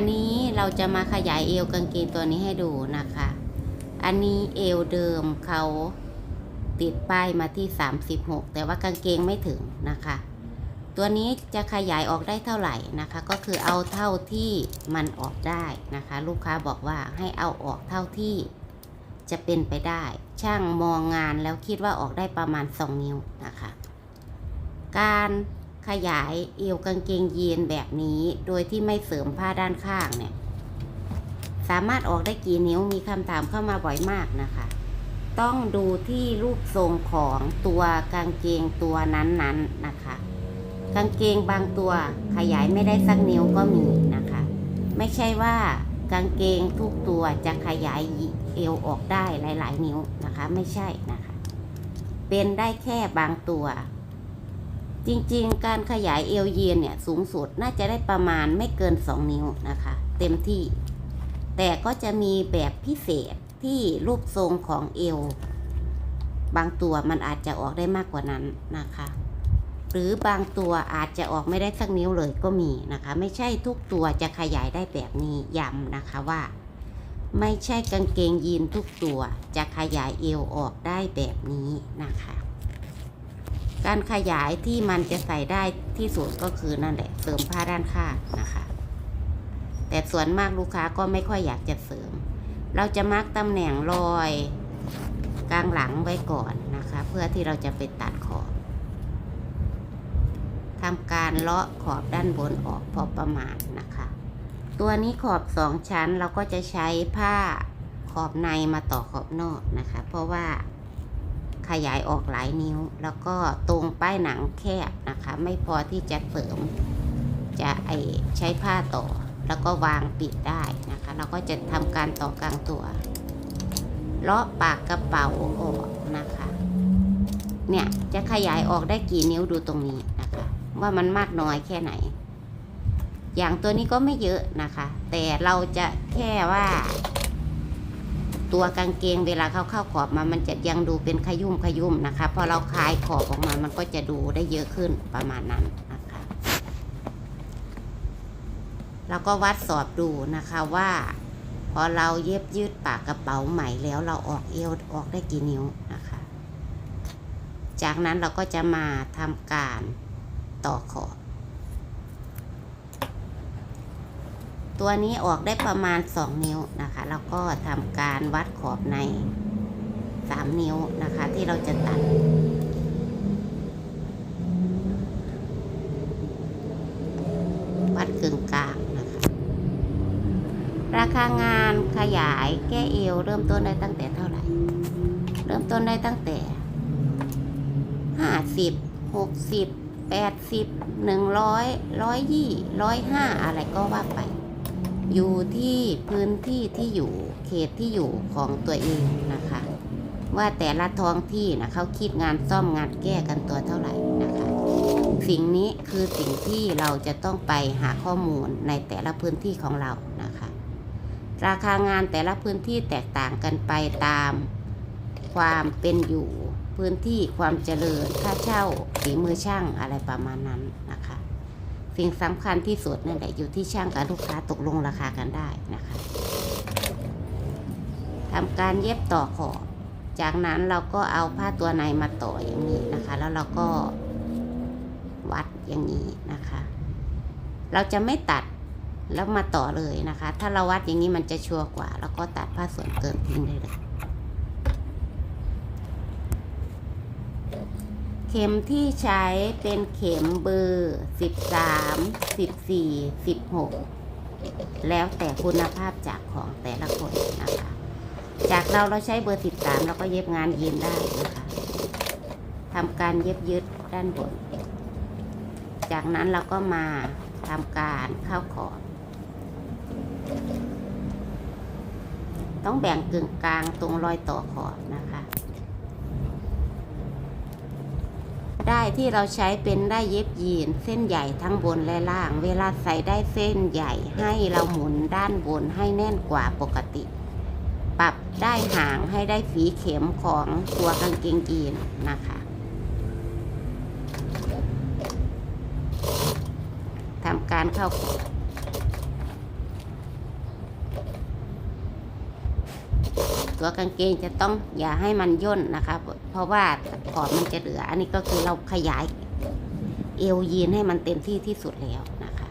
อันนี้เราจะมาขยายเอวกางเกงตัวนี้ให้ดูนะคะ อันนี้เอวเดิมเขาติดป้ายมาที่ 36 แต่ว่ากางเกงไม่ถึงนะคะ ตัวนี้จะขยายออกได้เท่าไหร่นะคะ ก็คือเอาเท่าที่มันออกได้นะคะ ลูกค้าบอกว่าให้เอาออกเท่าที่จะเป็นไปได้ ช่างมองงานแล้วคิดว่าออกได้ประมาณ 2 นิ้วนะคะ การ ขยายเอวกางเกงยีนแบบนี้โดยที่ไม่เสริมผ้าด้านข้างเนี่ย สามารถออกได้กี่นิ้วมีคำถามเข้ามาบ่อยมากนะคะ ต้องดูที่รูปทรงของตัวกางเกงตัวนั้นๆนนะคะ กางเกงบางตัวขยายไม่ได้สักนิ้วก็มีนะคะ ไม่ใช่ว่ากางเกงทุกตัวจะขยายเอวออกได้หลาย ๆ นิ้วนะคะ ไม่ใช่นะคะ เป็นได้แค่บางตัว จริงๆ การขยายเอวเยียนเนี่ยสูงสุดน่าจะได้ประมาณไม่เกิน 2 นิ้วนะคะ เต็มที่ แต่ก็จะมีแบบพิเศษที่รูปทรงของเอว บางตัวมันอาจจะออกได้มากกว่านั้นนะคะ หรือบางตัวอาจจะออกไม่ได้สักนิ้วเลยก็มีนะคะ ไม่ใช่ทุกตัวจะขยายได้แบบนี้ย้ำนะคะว่า ไม่ใช่กางเกงยีนทุกตัวจะขยายเอวออกได้แบบนี้นะคะ การขยายที่มันจะใส่ได้ที่สุดก็คือนั่นแหละเสริมผ้าด้านข้างนะคะ แต่ส่วนมากลูกค้าก็ไม่ค่อยอยากจะเสริม เราจะมาร์กตำแหน่งรอยกลางหลังไว้ก่อนนะคะ เพื่อที่เราจะไปตัดขอบทำการเลาะขอบด้านบนออกพอประมาณนะคะ ตัวนี้ขอบสองชั้นเราก็จะใช้ผ้าขอบในมาต่อขอบนอกนะคะ เพราะว่า ขยายออกหลายนิ้ว แล้วก็ตรงป้ายหนังแคบนะคะ ไม่พอที่จะเสริม จะไอใช้ผ้าต่อ แล้วก็วางปิดได้นะคะ เราก็จะทำการต่อกลางตัวเลาะปากกระเป๋าออกนะคะ เนี่ยจะขยายออกได้กี่นิ้วดูตรงนี้นะคะ ว่ามันมากน้อยแค่ไหน อย่างตัวนี้ก็ไม่เยอะนะคะ แต่เราจะแค่ว่า ตัวกางเกงเวลาเข้าเข้าขอบมามันจะยังดูเป็นขยุ่มขยุ่มนะคะ พอเราคลายขอบออกมามันก็จะดูได้เยอะขึ้นประมาณนั้นนะคะแล้วก็วัดสอบดูนะคะว่า พอเราเย็บยืดปากกระเป๋าใหม่แล้วเราออกเอวออกได้กี่นิ้วนะคะ จากนั้นเราก็จะมาทำการต่อขอบ ตัวนี้ออกได้ประมาณ 2 นิ้วนะคะ แล้วก็ทำการวัดขอบใน 3 นิ้วนะคะ ที่เราจะตัด วัดกึ่งกลางนะคะ ราคางานขยายแก้เอวเริ่มต้นได้ตั้งแต่เท่าไหร่ เริ่มต้นได้ตั้งแต่ห้าสิบหกสิบแปดสิบหนึ่งร้อยร้อยยี่ร้อยห้าอะไรก็ว่าไป อยู่ที่พื้นที่ที่อยู่เขตที่อยู่ของตัวเองนะคะ ว่าแต่ละท้องที่นะเขาคิดงานซ่อมงานแก้กันตัวเท่าไหร่นะคะ สิ่งนี้คือสิ่งที่เราจะต้องไปหาข้อมูลในแต่ละพื้นที่ของเรานะคะ ราคางานแต่ละพื้นที่แตกต่างกันไปตามความเป็นอยู่พื้นที่ความเจริญค่าเช่าฝีมือช่างอะไรประมาณนั้นนะคะ สิ่งสำคัญที่สุดนั่นแหละอยู่ที่ช่างกับลูกค้าตกลงราคากันได้นะคะทำการเย็บต่อขอบจากนั้นเราก็เอาผ้าตัวในมาต่ออย่างนี้นะคะ แล้วเราก็วัดอย่างนี้นะคะ เราจะไม่ตัดแล้วมาต่อเลยนะคะ ถ้าเราวัดอย่างนี้มันจะชัวร์กว่า แล้วก็ตัดผ้าส่วนเกินทิ้งได้เลย เข็มที่ใช้เป็นเข็มเบอร์ 13 14 16 แล้วแต่คุณภาพจากของแต่ละคนนะคะ จากเราเราใช้เบอร์ 13 เราก็เย็บงานเยีนได้นะคะทำการเย็บยึดด้านบน จากนั้นเราก็มาทำการเข้าขอบต้องแบ่งกึ่งกลางตรงรอยต่อขอบนะคะ ได้ที่เราใช้เป็นได้เย็บยีน เส้นใหญ่ทั้งบนและล่าง เวลาใส่ได้เส้นใหญ่ให้เราหมุนด้านบนให้แน่นกว่าปกติ ปรับได้หางให้ได้ฝีเข็มของตัวกางเกงยีนนะคะทำการเข้าขอบ ตัวกางเกงจะต้องอย่าให้มันย่นนะคะ เพราะว่าขอบมันจะเหลือ อันนี้ก็คือเราขยายเอวยีนให้มันเต็มที่ที่สุดแล้วนะคะ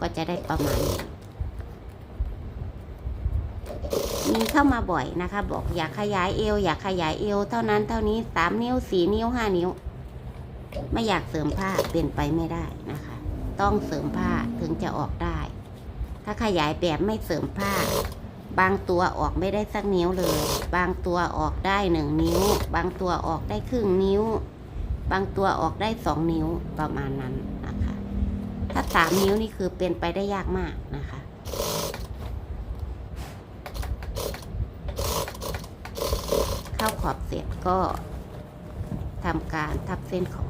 ก็จะได้ประมาณนี้มีเข้ามาบ่อยนะคะ บอกอยากขยายเอว อยากขยายเอว เท่านั้นเท่านี้สามนิ้วสี่นิ้วห้านิ้ว ไม่อยากเสริมผ้าเป็นไปไม่ได้นะคะ ต้องเสริมผ้าถึงจะออกได้ ถ้าขยายแบบไม่เสริมผ้า บางตัวออกไม่ได้สักนิ้วเลย บางตัวออกได้หนึ่งนิ้ว บางตัวออกได้ครึ่งนิ้ว บางตัวออกได้สองนิ้วประมาณนั้นนะคะ ถ้าสามนิ้วนี่คือเป็นไปได้ยากมากนะคะ เข้าขอบเสร็จก็ทำการทับเส้นขอบ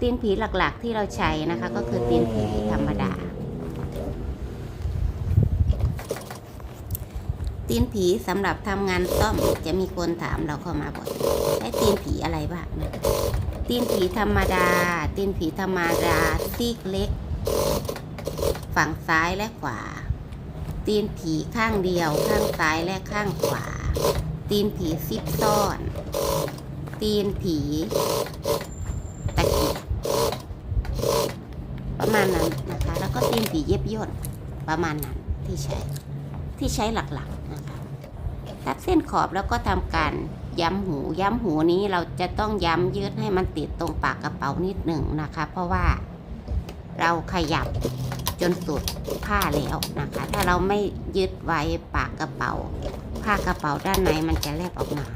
ตีนผีหลักๆที่เราใช้นะคะ ก็คือตีนผีธรรมดา ตีนผีสำหรับทำงานซ่อมจะมีคนถามเราเข้ามาบ่อยใช้ตีนผีอะไรบ้างนะตีนผีธรรมดา ตีนผีธรรมดาซีกเล็ก ฝั่งซ้ายและขวา ตีนผีข้างเดียว ข้างซ้ายและข้างขวา ตีนผีซิปซ่อน ตีนผีตะเกียบประมา ณนั้นนะคะ แล้วก็ตีนผีเย็บย่นประมาณนั้นที่ใช้ที่ใช้หลักๆนะคะทับเส้นขอบแล้วก็ทำการย้ำหูย้ำหูนี้เราจะต้องย้ำยืดให้มันติดตรงปากกระเป๋านิดหนึ่งนะคะ เพราะว่าเราขยับจนสุดผ้าแล้วนะคะ ถ้าเราไม่ยึดไว้ปากกระเป๋า ผ้ากระเป๋าด้านในมันจะแลบออกมา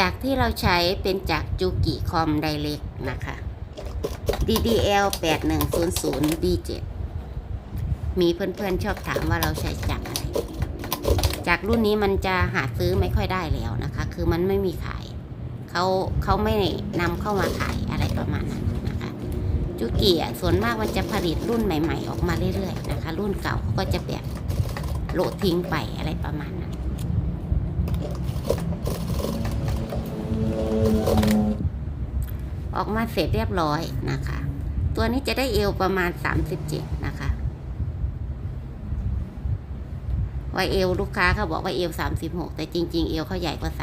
จากที่เราใช้เป็นจากจูกิคอมไดเ c กนะคะ DDL 8100 B7 มีเพื่อนๆชอบถามว่าเราใช้จากอะไร จากรุ่นนี้มันจะหาซื้อไม่ค่อยได้แล้วนะคะ คือมันไม่มีขาย เขาเขาไม่นำเข้ามาขายอะไรประมาณนั้นนะคะ จูกิส่วนมากมันจะผลิตรุ่นใหม่ ๆ ออกมาเรื่อยๆนะคะ รุ่นเก่าเขาก็จะแบบโละทิ้งไปอะไรประมาณนั้น ออกมาเสร็จเรียบร้อยนะคะ ตัวนี้จะได้เอวประมาณ 37 นะคะว่าเอวลูกค้าเขาบอกว่าเอว 36 แต่จริง ๆ เอวเขาใหญ่กว่า 36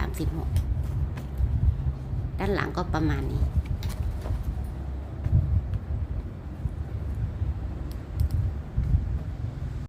ด้านหลังก็ประมาณนี้